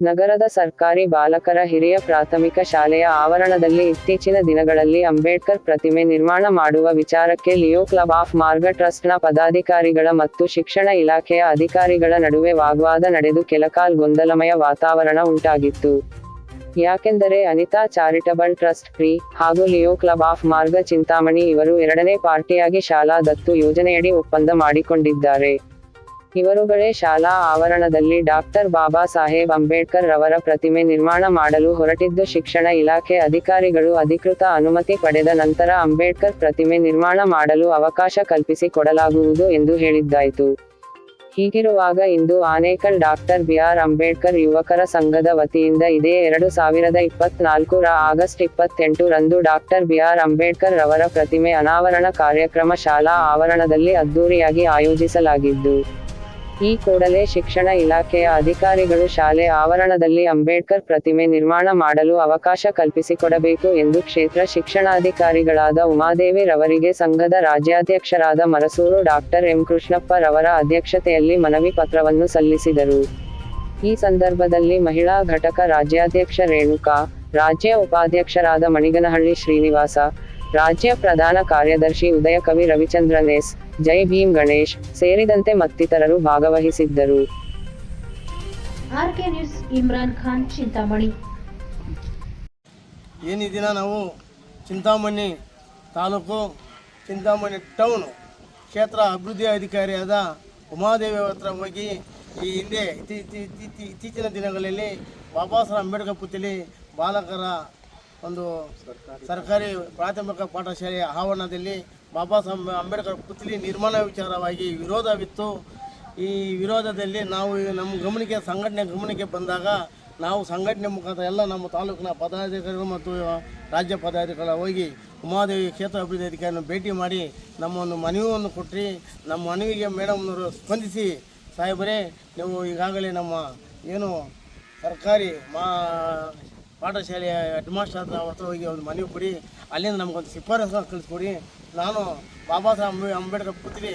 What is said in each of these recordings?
ನಗರದ ಸರ್ಕಾರಿ ಬಾಲಕರ ಹಿರಿಯ ಪ್ರಾಥಮಿಕ ಶಾಲೆಯ ಆವರಣದಲ್ಲಿ ಇತ್ತೀಚಿನ ದಿನಗಳಲ್ಲಿ ಅಂಬೇಡ್ಕರ್ ಪ್ರತಿಮೆ ನಿರ್ಮಾಣ ಮಾಡುವ ವಿಚಾರಕ್ಕೆ ಲಿಯೋ ಕ್ಲಬ್ ಆಫ್ ಮಾರ್ಗ ಟ್ರಸ್ಟ್ನ ಪದಾಧಿಕಾರಿಗಳ ಮತ್ತು ಶಿಕ್ಷಣ ಇಲಾಖೆಯ ಅಧಿಕಾರಿಗಳ ನಡುವೆ ವಾಗ್ವಾದ ನಡೆದು ಕೆಲಕಾಲ್ ಗೊಂದಲಮಯ ವಾತಾವರಣ ಉಂಟಾಗಿತ್ತು. ಯಾಕೆಂದರೆ ಅನಿತಾ ಚಾರಿಟಬಲ್ ಟ್ರಸ್ಟ್ ಫ್ರೀ ಹಾಗೂ Leo club of Marga Chintamani ಇವರು ಎರಡನೇ ಪಾರ್ಟಿಯಾಗಿ ಶಾಲಾ ದತ್ತು ಯೋಜನೆಯಡಿ ಒಪ್ಪಂದ ಮಾಡಿಕೊಂಡಿದ್ದಾರೆ. ಇವರುಗಳೇ ಶಾಲಾ ಆವರಣದಲ್ಲಿ ಡಾಕ್ಟರ್ ಬಾಬಾ ಸಾಹೇಬ್ ಅಂಬೇಡ್ಕರ್ ರವರ ಪ್ರತಿಮೆ ನಿರ್ಮಾಣ ಮಾಡಲು ಹೊರಟಿದ್ದು ಶಿಕ್ಷಣ ಇಲಾಖೆ ಅಧಿಕಾರಿಗಳು ಅಧಿಕೃತ ಅನುಮತಿ ಪಡೆದ ನಂತರ ಅಂಬೇಡ್ಕರ್ ಪ್ರತಿಮೆ ನಿರ್ಮಾಣ ಮಾಡಲು ಅವಕಾಶ ಕಲ್ಪಿಸಿ ಕೊಡಲಾಗುವುದು ಎಂದು ಹೇಳಿದ್ದಾಯಿತು. ಹೀಗಿರುವಾಗ ಇಂದು ಆನೇಕಲ್ ಡಾಕ್ಟರ್ ಬಿಆರ್ ಅಂಬೇಡ್ಕರ್ ಯುವಕರ ಸಂಘದ ವತಿಯಿಂದ ಇದೇ ಎರಡು ಸಾವಿರದ ಇಪ್ಪತ್ನಾಲ್ಕು ರ ಆಗಸ್ಟ್ ಇಪ್ಪತ್ತೆಂಟು ರಂದು ಡಾಕ್ಟರ್ ಬಿಆರ್ ಅಂಬೇಡ್ಕರ್ ರವರ ಪ್ರತಿಮೆ ಅನಾವರಣ ಕಾರ್ಯಕ್ರಮ ಶಾಲಾ ಆವರಣದಲ್ಲಿ ಅದ್ದೂರಿಯಾಗಿ ಆಯೋಜಿಸಲಾಗಿದ್ದು. ಈ ಕೂಡಲೇ ಶಿಕ್ಷಣ ಇಲಾಖೆಯ ಅಧಿಕಾರಿಗಳು ಶಾಲೆ ಆವರಣದಲ್ಲಿ ಅಂಬೇಡ್ಕರ್ ಪ್ರತಿಮೆ ನಿರ್ಮಾಣ ಮಾಡಲು ಅವಕಾಶ ಕಲ್ಪಿಸಿಕೊಡಬೇಕು ಎಂದು ಕ್ಷೇತ್ರ ಶಿಕ್ಷಣಾಧಿಕಾರಿಗಳಾದ ಉಮಾದೇವಿ ರವರಿಗೆ ಸಂಘದ ರಾಜ್ಯಾಧ್ಯಕ್ಷರಾದ ಮರಸೂರು ಡಾಕ್ಟರ್ ಎಂ ಕೃಷ್ಣಪ್ಪ ರವರ ಅಧ್ಯಕ್ಷತೆಯಲ್ಲಿ ಮನವಿ ಪತ್ರವನ್ನು ಸಲ್ಲಿಸಿದರು. ಈ ಸಂದರ್ಭದಲ್ಲಿ ಮಹಿಳಾ ಘಟಕ ರಾಜ್ಯಾಧ್ಯಕ್ಷ ರೇಣುಕಾ, ರಾಜ್ಯ ಉಪಾಧ್ಯಕ್ಷರಾದ ಮಣಿಗನಹಳ್ಳಿ ಶ್ರೀನಿವಾಸ ರಾಜ್ಯ ಪ್ರಧಾನ ಕಾರ್ಯದರ್ಶಿ ಉದಯ ಕವಿ ರವಿಚಂದ್ರನ್ ಎಸ್ ಜೈ ಭೀಮ್ ಗಣೇಶ್ ಸೇರಿದಂತೆ ಮತ್ತಿತರರು ಭಾಗವಹಿಸಿದ್ದರು. R K news Imran Khan Chintamani. ಏನು ಈ ದಿನ ನಾವು ಚಿಂತಾಮಣಿ ತಾಲೂಕು ಚಿಂತಾಮಣಿ ಟೌನ್ ಕ್ಷೇತ್ರ ಅಭಿವೃದ್ಧಿ ಅಧಿಕಾರಿಯಾದ ಉಮಾದೇವಿ ಅವ್ರ ಹತ್ರ ಹೋಗಿ ಈ ಹಿಂದೆ ಇತ್ತೀ- ಇತ್ತೀ- ಇತ್ತೀ- ಇತ್ತೀಚಿನ ದಿನಗಳಲ್ಲಿ ಬಾಬಾ ಸಾಹೇಬ್ ಅಂಬೇಡ್ಕರ್ ಪುತ್ಥಳಿ ಬಾಲಕರ ಒಂದು ಸರ್ಕಾರಿ ಪ್ರಾಥಮಿಕ ಪಾಠಶಾಲೆಯ ಆವರಣದಲ್ಲಿ ಬಾಬಾ ಸಾಹೇಬ್ ಅಂಬೇಡ್ಕರ್ ಪುತ್ಲಿ ನಿರ್ಮಾಣ ವಿಚಾರವಾಗಿ ವಿರೋಧವಿತ್ತು. ಈ ವಿರೋಧದಲ್ಲಿ ನಾವು ನಮ್ಮ ಗಮನಕ್ಕೆ ಸಂಘಟನೆ ಗಮನಕ್ಕೆ ಬಂದಾಗ ನಾವು ಸಂಘಟನೆ ಮುಖಾಂತರ ಎಲ್ಲ ನಮ್ಮ ತಾಲೂಕಿನ ಪದಾಧಿಕಾರಿಗಳು ಮತ್ತು ರಾಜ್ಯ ಪದಾಧಿಕಾರಿಗಳು ಹೋಗಿ ಉಮಾದೇವಿ ಕ್ಷೇತ್ರ ಅಭಿವೃದ್ಧಿ ಅಧಿಕಾರಿಯನ್ನು ಭೇಟಿ ಮಾಡಿ ನಮ್ಮ ಒಂದು ಮನವಿಯನ್ನು ಕೊಟ್ಟು ನಮ್ಮ ಮನವಿಗೆ ಮೇಡಮ್ನವರು ಸ್ಪಂದಿಸಿ ಸಾಹೇಬರೇ ನೀವು ಈಗಾಗಲೇ ನಮ್ಮ ಏನು ಸರ್ಕಾರಿ ಮಾ ಪಾಠಶಾಲೆಯ ಹೆಡ್ ಮಾಸ್ಟರ್ ಹತ್ರ ಹೋಗಿ ಒಂದು ಮನವಿ ಕೊಡಿ. ಅಲ್ಲಿಂದ ನಮಗೊಂದು ಶಿಫಾರಸನ್ನು ಕಳಿಸ್ಕೊಡಿ. ನಾನು ಬಾಬಾ ಸಾಹೇಬ್ ಅಂಬೆ- ಅಂಬೇಡ್ಕರ್ ಪುತ್ರಿ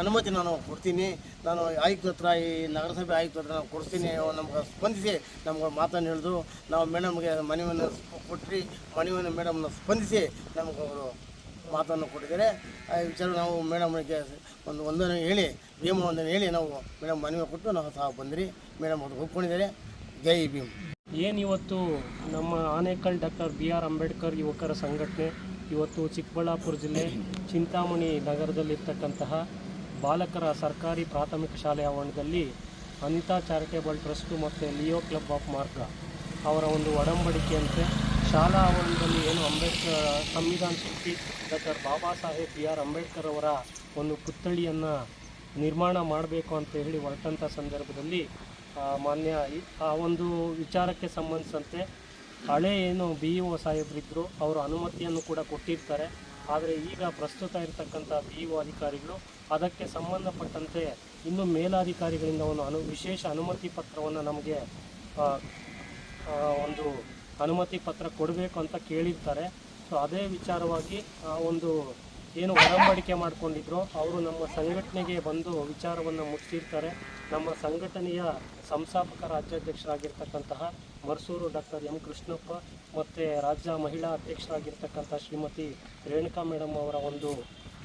ಅನುಮತಿ ನಾನು ಕೊಡ್ತೀನಿ. ನಾನು ಆಯುಕ್ತ ಹತ್ರ ಈ ನಗರಸಭೆ ಆಯುಕ್ತ ಹತ್ರ ನಾನು ಕೊಡ್ತೀನಿ. ನಮ್ಗೆ ಸ್ಪಂದಿಸಿ ನಮ್ಗೆ ಮಾತನ್ನು ಹೇಳಿದ್ರು. ನಾವು ಮೇಡಮ್ಗೆ ಮನವಿಯನ್ನು ಕೊಟ್ಟು ಮನವಿಯನ್ನು ಮೇಡಮ್ನ ಸ್ಪಂದಿಸಿ ನಮ್ಗೆ ಅವರು ಮಾತನ್ನು ಕೊಟ್ಟಿದ್ದಾರೆ. ಆ ವಿಚಾರ ನಾವು ಮೇಡಮ್ಗೆ ಒಂದು ಒಂದನ್ನು ಹೇಳಿ ಭೀಮ ಒಂದನ್ನು ಹೇಳಿ ನಾವು ಮೇಡಮ್ ಮನವಿ ಕೊಟ್ಟು ನಾವು ಸಹ ಬಂದಿರಿ ಮೇಡಮ್ ಅದು ಒಪ್ಕೊಂಡಿದ್ದಾರೆ. ಜೈ ಭೀಮ್. ಏನಿವತ್ತು ನಮ್ಮ Anekal doctor B R Ambedkar ಯುವಕರ ಸಂಘಟನೆ, ಇವತ್ತು ಚಿಕ್ಕಬಳ್ಳಾಪುರ ಜಿಲ್ಲೆ ಚಿಂತಾಮಣಿ ನಗರದಲ್ಲಿರ್ತಕ್ಕಂತಹ ಬಾಲಕರ ಸರ್ಕಾರಿ ಪ್ರಾಥಮಿಕ ಶಾಲೆ ಆವರಣದಲ್ಲಿ ಅನಿತಾ ಚಾರಿಟೇಬಲ್ ಟ್ರಸ್ಟು ಮತ್ತು ಲಿಯೋ ಕ್ಲಬ್ ಆಫ್ ಮಾರ್ಗ ಅವರ ಒಂದು ಒಡಂಬಡಿಕೆಯಂತೆ ಶಾಲಾ ಆವರಣದಲ್ಲಿ ಏನು ಅಂಬೇಡ್ಕರ್ ಸಂವಿಧಾನ ಶಿಲ್ಪಿ doctor Baba Saheb B R Ambedkar ಅವರ ಒಂದು ಪುತ್ಥಳಿಯನ್ನು ನಿರ್ಮಾಣ ಮಾಡಬೇಕು ಅಂತ ಹೇಳಿ ಹೊರಟಂಥ ಸಂದರ್ಭದಲ್ಲಿ ಮಾನ್ಯ ಆ ಒಂದು ವಿಚಾರಕ್ಕೆ ಸಂಬಂಧಿಸಿದಂತೆ ಹಳೆ ಏನು ಬಿ ಇ ಒ ಸಾಹೇಬರಿದ್ದರು ಅವರು ಅನುಮತಿಯನ್ನು ಕೂಡ ಕೊಟ್ಟಿರ್ತಾರೆ. ಆದರೆ ಈಗ ಪ್ರಸ್ತುತ ಇರತಕ್ಕಂಥ ಬಿ ಇ ಒ ಅಧಿಕಾರಿಗಳು ಅದಕ್ಕೆ ಸಂಬಂಧಪಟ್ಟಂತೆ ಇನ್ನು ಮೇಲಾಧಿಕಾರಿಗಳಿಂದ ಒಂದು ಅನು, ವಿಶೇಷ ಅನುಮತಿ ಪತ್ರವನ್ನು ನಮಗೆ ಒಂದು ಅನುಮತಿ ಪತ್ರ ಕೊಡಬೇಕು ಅಂತ ಕೇಳಿರ್ತಾರೆ. ಸೊ ಅದೇ ವಿಚಾರವಾಗಿ ಒಂದು ಏನು ಒಡಂಬಡಿಕೆ ಮಾಡಿಕೊಂಡಿದ್ರು, ಅವರು ನಮ್ಮ ಸಂಘಟನೆಗೆ ಬಂದು ವಿಚಾರವನ್ನು ಮುಟ್ಟಿರ್ತಾರೆ ನಮ್ಮ ಸಂಘಟನೆಯ ಸಂಸ್ಥಾಪಕ ರಾಜ್ಯಾಧ್ಯಕ್ಷರಾಗಿರ್ತಕ್ಕಂತಹ ಮರ್ಸೂರು ಡಾಕ್ಟರ್ ಎಂ ಕೃಷ್ಣಪ್ಪ ಮತ್ತು ರಾಜ್ಯ ಮಹಿಳಾ ಅಧ್ಯಕ್ಷರಾಗಿರ್ತಕ್ಕಂಥ ಶ್ರೀಮತಿ ರೇಣುಕಾ ಮೇಡಮ್ ಅವರ ಒಂದು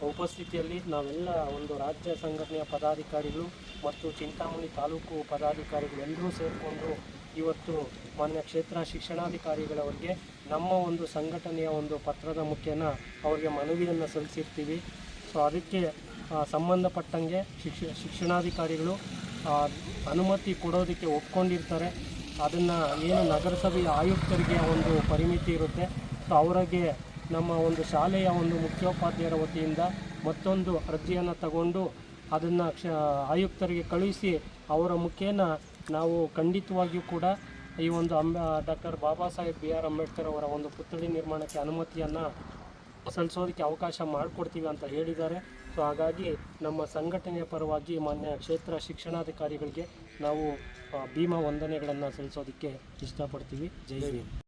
ಉಪಸ್ಥಿತಿಯಲ್ಲಿ ನಾವೆಲ್ಲ ಒಂದು ರಾಜ್ಯ ಸಂಘಟನೆಯ ಪದಾಧಿಕಾರಿಗಳು ಮತ್ತು ಚಿಂತಾಮಣಿ ತಾಲೂಕು ಪದಾಧಿಕಾರಿಗಳೆಲ್ಲರೂ ಸೇರಿಕೊಂಡು ಇವತ್ತು ಮಾನ್ಯ ಕ್ಷೇತ್ರ ಶಿಕ್ಷಣಾಧಿಕಾರಿಗಳವರಿಗೆ ನಮ್ಮ ಒಂದು ಸಂಘಟನೆಯ ಒಂದು ಪತ್ರದ ಮುಖೇನ ಅವರಿಗೆ ಮನವಿಯನ್ನು ಸಲ್ಲಿಸಿರ್ತೀವಿ. ಸೊ ಅದಕ್ಕೆ ಸಂಬಂಧಪಟ್ಟಂಗೆ ಶಿಕ್ಷ, ಶಿಕ್ಷಣಾಧಿಕಾರಿಗಳು ಅನುಮತಿ ಕೊಡೋದಕ್ಕೆ ಒಪ್ಕೊಂಡಿರ್ತಾರೆ. ಅದನ್ನು ಏನು ನಗರಸಭೆಯ ಆಯುಕ್ತರಿಗೆ ಒಂದು ಪರಿಮಿತಿ ಇರುತ್ತೆ. ಸೊ ಅವರಿಗೆ ನಮ್ಮ ಒಂದು ಶಾಲೆಯ ಒಂದು ಮುಖ್ಯೋಪಾಧ್ಯಾಯರ ವತಿಯಿಂದ ಮತ್ತೊಂದು ಅರ್ಜಿಯನ್ನು ತಗೊಂಡು ಅದನ್ನು ಕ್ಷ, ಆಯುಕ್ತರಿಗೆ ಕಳುಹಿಸಿ ಅವರ ಮುಖೇನ ನಾವು ಖಂಡಿತವಾಗಿಯೂ ಕೂಡ ಈ ಒಂದು ಅಂಬ doctor Baba Saheb B R Ambedkar ಅವರ ಒಂದು ಪುತ್ಥಳಿ ನಿರ್ಮಾಣಕ್ಕೆ ಅನುಮತಿಯನ್ನು ಸಲ್ಲಿಸೋದಕ್ಕೆ ಅವಕಾಶ ಮಾಡಿಕೊಡ್ತೀವಿ ಅಂತ ಹೇಳಿದ್ದಾರೆ. ಸೊ, ಹಾಗಾಗಿ ನಮ್ಮ ಸಂಘಟನೆಯ ಪರವಾಗಿ ಮಾನ್ಯ ಕ್ಷೇತ್ರ ಶಿಕ್ಷಣಾಧಿಕಾರಿಗಳಿಗೆ ನಾವು ಭೀಮಾ ವಂದನೆಗಳನ್ನು ಸಲ್ಲಿಸೋದಕ್ಕೆ ಇಷ್ಟಪಡ್ತೀವಿ. ಜೈ ಭೀಮ್